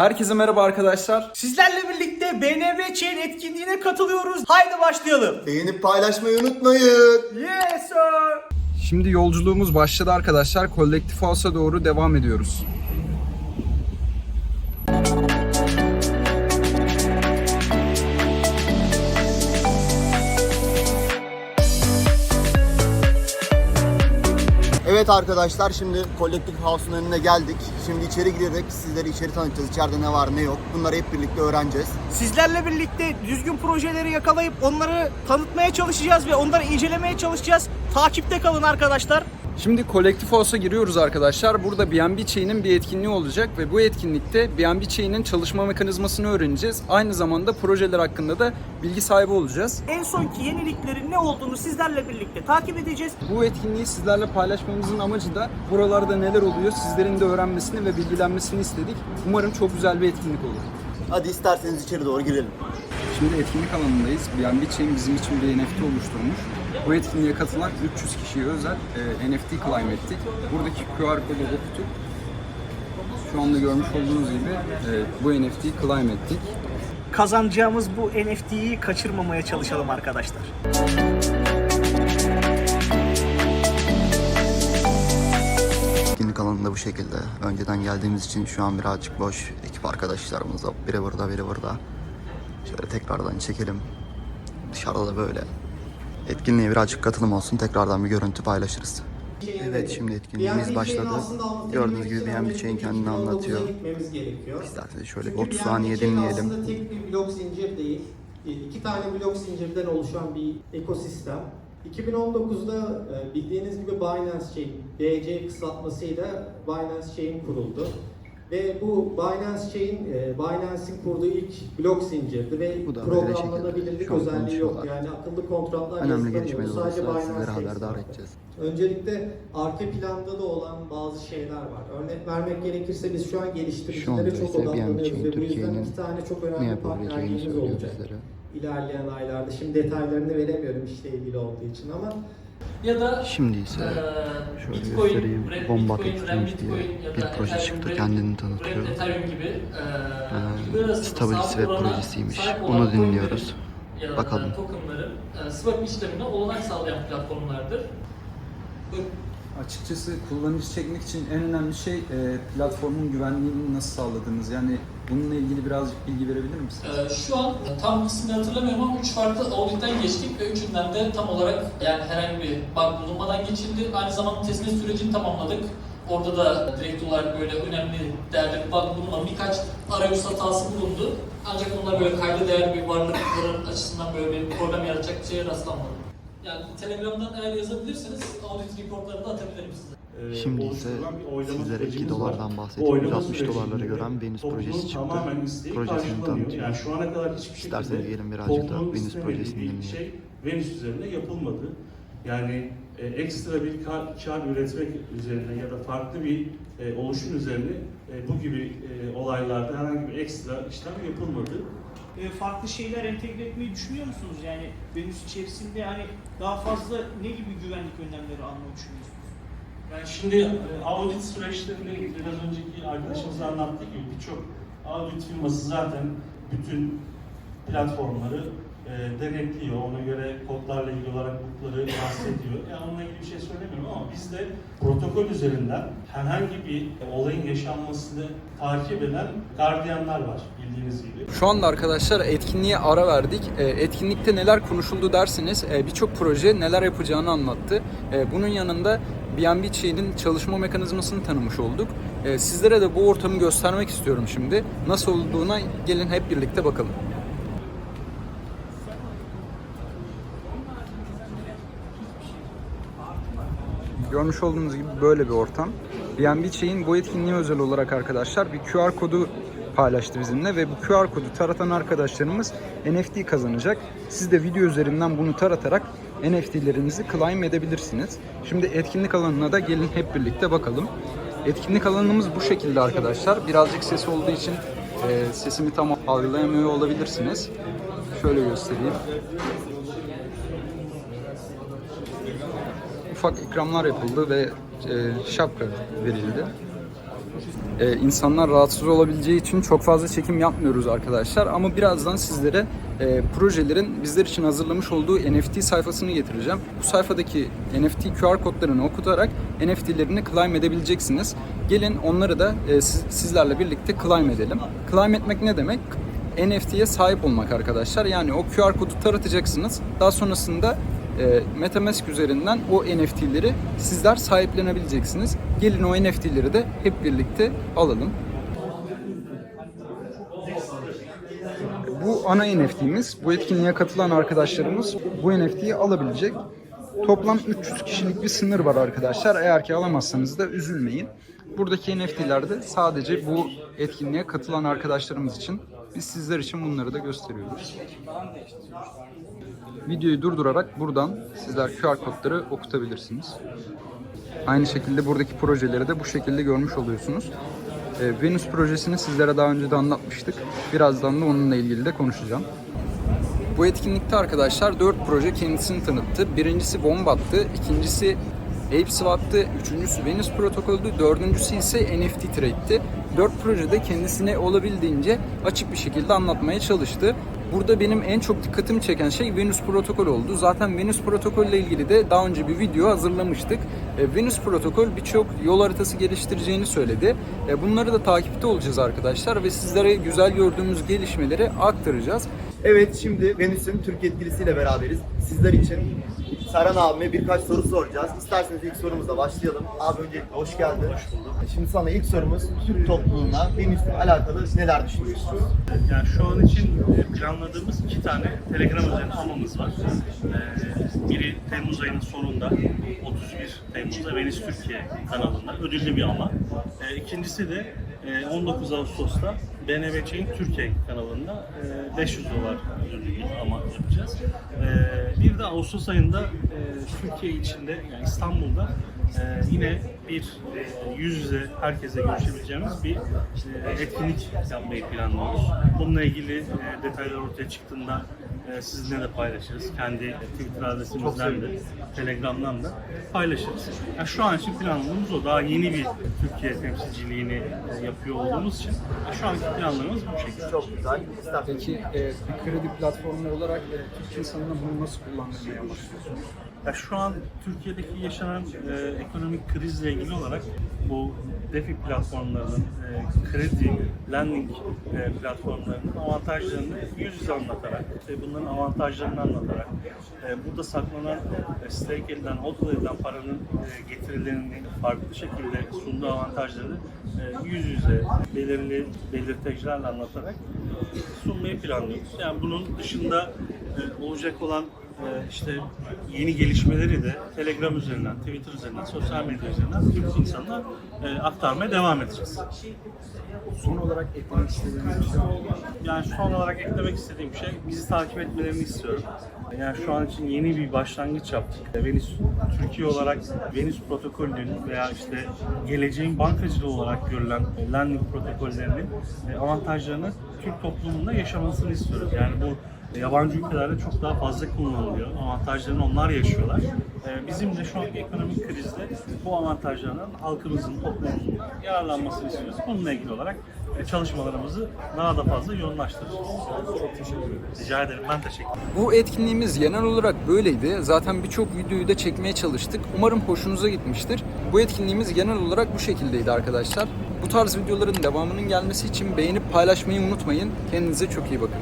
Herkese merhaba arkadaşlar. Sizlerle birlikte BNB Chain etkinliğine katılıyoruz. Haydi başlayalım. Beğenip paylaşmayı unutmayın. Yes sir. Şimdi yolculuğumuz başladı arkadaşlar. Kolektif House'a doğru devam ediyoruz. Evet arkadaşlar şimdi Collective House'un önüne geldik. Şimdi içeri girerek sizleri içeri tanıtacağız. İçeride ne var ne yok. Bunları hep birlikte öğreneceğiz. Sizlerle birlikte düzgün projeleri yakalayıp onları tanıtmaya çalışacağız ve onları incelemeye çalışacağız. Takipte kalın arkadaşlar. Şimdi Kolektif House'a giriyoruz arkadaşlar. Burada BNB Chain'in bir etkinliği olacak ve bu etkinlikte BNB Chain'in çalışma mekanizmasını öğreneceğiz. Aynı zamanda projeler hakkında da bilgi sahibi olacağız. En sonki yeniliklerin ne olduğunu sizlerle birlikte takip edeceğiz. Bu etkinliği sizlerle paylaşmamızın amacı da buralarda neler oluyor sizlerin de öğrenmesini ve bilgilenmesini istedik. Umarım çok güzel bir etkinlik olur. Hadi isterseniz içeri doğru girelim. Şimdi etkinlik alanındayız. BNB Chain bizim için bir NFT oluşturmuş. Bu etkinliğe katılan 300 kişiye özel e, NFT claim ettik. Buradaki QR kodu okuttuk. Şu anda görmüş olduğunuz gibi e, bu NFT'yi claim ettik. Kazanacağımız bu NFT'yi kaçırmamaya çalışalım arkadaşlar. Etkinlik alanında bu şekilde. Önceden geldiğimiz için şu an birazcık boş. Ekip arkadaşlarımız da biri burada biri burada. Şöyle tekrardan çekelim. Dışarıda da böyle. Etkinliğe birazcık katılım olsun. Tekrardan bir görüntü paylaşırız. Evet şimdi etkinliğimiz başladı. Gördüğünüz gibi BNB Chain kendini anlatıyor. İsterseniz şöyle bir Çünkü 30 BNB saniye dinleyelim. Aslında tek bir blok zincir değil. E, İki tane blok zincirden oluşan bir ekosistem. 2019'da e, bildiğiniz gibi Binance Chain, BC kısaltmasıyla Binance Chain kuruldu. Ve bu Binance Chain, e, Binance'in kurduğu ilk blok zincirdi ve Bu da programlanabilirlik özelliği yok. Yani akıllı kontratlar Önemli gelişmeler Sadece Binance haberdar edeceğiz. Öncelikle arka planda da olan bazı şeyler var. Örnek vermek gerekirse biz şu an geliştiricilere çok odaklanıyoruz ve bu yüzden iki tane çok Ne önemli partnerliğimiz olacak. bizlere. İlerleyen aylarda. Şimdi detaylarını veremiyorum işle ilgili olduğu için ama ya da Şimdi ise eee, şöyle Bitcoin, göstereyim. Red Bomba Bitcoin, Exchange Red diye Bitcoin ya bir da proje Ethereum, çıktı. Red- Kendini Red tanıtıyor. Ethereum gibi eee, ülkeler arasında stability ve projesiymiş. Onu dinliyoruz. ya da Bakalım. tokenların eee, swap işlemine olanak sağlayan platformlardır. Açıkçası kullanıcı çekmek için en önemli şey e, platformun güvenliğini nasıl sağladığınız. Yani bununla ilgili birazcık bilgi verebilir misiniz? Ee, Şu an tam ismini hatırlamıyorum ama üç farklı auditten geçtik ve üçünden de tam olarak yani herhangi bir bug bulunmadan geçildi. Aynı zamanda teslim sürecini tamamladık. Orada da direkt olarak böyle önemli değerli bir bug bulunmadı. Birkaç arayüz hatası bulundu. Ancak onlar böyle kayda değer bir varlıkların açısından böyle bir problem yaratacak bir şeye rastlanmadı. Yani Telegram'dan eğer yazabilirseniz audit reportlarını da atabilirim size. E, Şimdi ise sizlere 2 sürecimiz dolardan oylama 160 dolarları gören Venüs projesi çıktı. Projesini tanıtıyor. Yani şu ana kadar hiçbir İsterseniz şekilde gelin birazcık da Venüs projesini dinleyelim. şey Venüs üzerine yapılmadı. Yani e, ekstra bir kar, kar üretmek üzerine ya da farklı bir e, oluşum üzerine e, bu gibi e, olaylarda herhangi bir ekstra işlem yapılmadı. e, farklı şeyler entegre etmeyi düşünüyor musunuz? Yani Venüs içerisinde hani daha fazla ne gibi güvenlik önlemleri almayı düşünüyorsunuz? Yani şimdi e, audit süreçlerinde biraz önceki arkadaşımızın anlattığı gibi birçok audit firması zaten bütün platformları e, denetliyor. Ona göre kodlarla ilgili olarak bookları bahsediyor. Yani onunla ilgili bir şey söylemiyorum ama bizde protokol üzerinden herhangi bir olayın yaşanmasını takip eden gardiyanlar var bildiğiniz gibi. Şu anda arkadaşlar etkinliğe ara verdik. E, etkinlikte neler konuşuldu derseniz e, birçok proje neler yapacağını anlattı. E, bunun yanında BNB Chain'in çalışma mekanizmasını tanımış olduk. E, sizlere de bu ortamı göstermek istiyorum şimdi. Nasıl olduğuna gelin hep birlikte bakalım. Görmüş olduğunuz gibi böyle bir ortam. BNB Chain bu etkinliğe özel olarak arkadaşlar bir QR kodu paylaştı bizimle ve bu QR kodu taratan arkadaşlarımız NFT kazanacak. Siz de video üzerinden bunu taratarak NFT'lerinizi claim edebilirsiniz. Şimdi etkinlik alanına da gelin hep birlikte bakalım. Etkinlik alanımız bu şekilde arkadaşlar. Birazcık ses olduğu için e, sesimi tam algılayamıyor olabilirsiniz. Şöyle göstereyim. Ufak ikramlar yapıldı ve e, şapka verildi. e, insanlar rahatsız olabileceği için çok fazla çekim yapmıyoruz arkadaşlar. Ama birazdan sizlere e, projelerin bizler için hazırlamış olduğu NFT sayfasını getireceğim. Bu sayfadaki NFT QR kodlarını okutarak NFT'lerini claim edebileceksiniz. Gelin onları da e, siz- sizlerle birlikte claim edelim. Claim etmek ne demek? NFT'ye sahip olmak arkadaşlar. Yani o QR kodu taratacaksınız. Daha sonrasında e, MetaMask üzerinden o NFT'leri sizler sahiplenebileceksiniz. Gelin o NFT'leri de hep birlikte alalım. Bu ana NFT'miz. Bu etkinliğe katılan arkadaşlarımız bu NFT'yi alabilecek. Toplam 300 kişilik bir sınır var arkadaşlar. Eğer ki alamazsanız da üzülmeyin. Buradaki NFT'ler de sadece bu etkinliğe katılan arkadaşlarımız için. Biz sizler için bunları da gösteriyoruz. Videoyu durdurarak buradan sizler QR kodları okutabilirsiniz. Aynı şekilde buradaki projeleri de bu şekilde görmüş oluyorsunuz. Ee, Venüs projesini sizlere daha önce de anlatmıştık. Birazdan da onunla ilgili de konuşacağım. Bu etkinlikte arkadaşlar 4 proje kendisini tanıttı. Birincisi Wombat'tı, ikincisi ApeSwap'tı, üçüncüsü Venus protokoldü, dördüncüsü ise NFT Trade'ti. 4 projede kendisine olabildiğince açık bir şekilde anlatmaya çalıştı. Burada benim en çok dikkatimi çeken şey Venus protokol oldu. Zaten Venus protokol ile ilgili de daha önce bir video hazırlamıştık. E, Venus protokol birçok yol haritası geliştireceğini söyledi. E, Bunları da takipte olacağız arkadaşlar ve sizlere güzel gördüğümüz gelişmeleri aktaracağız. Evet şimdi Venüs'ün Türk yetkilisiyle beraberiz. Sizler için Serhan abime birkaç soru soracağız. İsterseniz ilk sorumuzla başlayalım. Abi öncelikle hoş geldin. Hoş bulduk. Şimdi sana ilk sorumuz Türk topluluğuna Venüs'le alakalı neler düşünüyorsun? Yani şu an için e, planladığımız iki tane Telegram üzerine sunumumuz var. Ee, Biri Temmuz ayının sonunda 31 Temmuz'da Venüs Türkiye kanalında ödüllü bir ama. Ee, İkincisi de e, 19 Ağustos'ta BNB Chain Türkiye kanalında e, 500 dolar ödüllü bir ama yapacağız. Ee, Bir de Ağustos ayında e, Türkiye içinde yani İstanbul'da e, yine bir e, yüz yüze herkese görüşebileceğimiz bir e, etkinlik yapmayı planlıyoruz. Bununla ilgili e, detaylar ortaya çıktığında e, sizinle de paylaşırız. Kendi Twitter adresimizden de, Telegram'dan da paylaşırız. Yani şu an için planlamamız o. Daha yeni bir Türkiye temsilciliğini e, yapıyor olduğumuz için e, şu anki planlarımız bu şekilde. Çok güzel. Peki e, bir kredi platformu olarak e, Türk insanına bunu nasıl kullandırmaya başlıyorsunuz? Ya şu an Türkiye'deki yaşanan e, ekonomik krizle ilgili olarak bu DeFi platformlarının, e, kredi, lending e, platformlarının avantajlarını yüz yüze anlatarak, ve bunların avantajlarını anlatarak, e, burada saklanan, e, stake edilen, hodl edilen paranın e, getirilerini farklı şekilde sunduğu avantajları e, yüz yüze belirli belirtecilerle anlatarak e, sunmayı planlıyoruz. Yani bunun dışında e, olacak olan işte yeni gelişmeleri de Telegram üzerinden, Twitter üzerinden, sosyal medya üzerinden Türk insanına e, aktarmaya devam edeceğiz. Son olarak eklemek istediğiniz bir şey? Yani son olarak eklemek istediğim şey bizi takip etmelerini istiyorum. Yani şu an için yeni bir başlangıç yaptık. Venüs Türkiye olarak Venüs protokolünün veya işte geleceğin bankacılığı olarak görülen lending protokollerinin e, avantajlarını Türk toplumunda yaşamasını istiyoruz. Yani bu yabancı ülkelerde çok daha fazla kullanılıyor. Avantajlarını onlar yaşıyorlar. E, Bizim de şu anki ekonomik krizde bu avantajlardan halkımızın, toplumumuzun yararlanmasını istiyoruz. Bununla ilgili olarak e, çalışmalarımızı daha da fazla yoğunlaştıracağız. Çok teşekkür ederim. Rica ederim. Ben teşekkür ederim. Bu etkinliğimiz genel olarak böyleydi. Zaten birçok videoyu da çekmeye çalıştık. Umarım hoşunuza gitmiştir. Bu etkinliğimiz genel olarak bu şekildeydi arkadaşlar. Bu tarz videoların devamının gelmesi için beğenip paylaşmayı unutmayın. Kendinize çok iyi bakın.